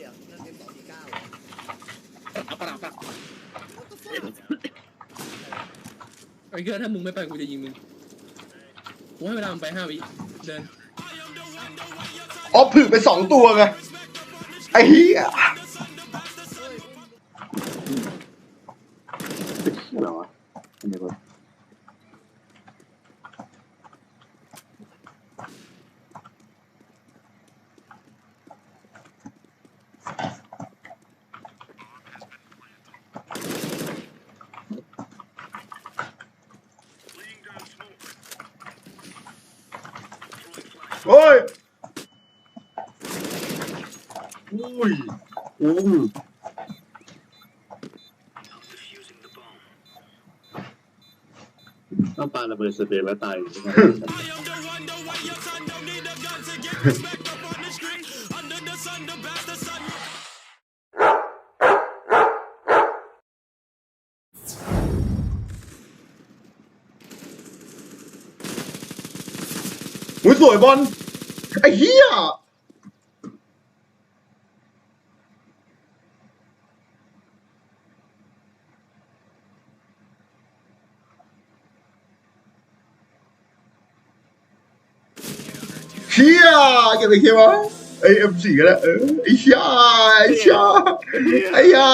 เดี๋ยวนั่นเป็นสองสี่เก้าเอาปะปะไอ้เกิร์ถ้ามึงไม่ไปกูจะยิงมึงกูให้เวลามึงไปห้าวิเดินอ๋อผึ่งไปสองตัวไงไอ้เหี้ยเหรอวะอันนี้ก็โอ้ยอุ้ยอุ้ยต้องปาระเบิดสเปร ย์แล้วตายใช่ไอุ้ยสวยบอลไอ้เหี้ยเชี่ยเก็บไปเคียวไอเอ็มสี่ก็ได้เออไอ้เชี่ยไอ้เชี่ยไอ้ยา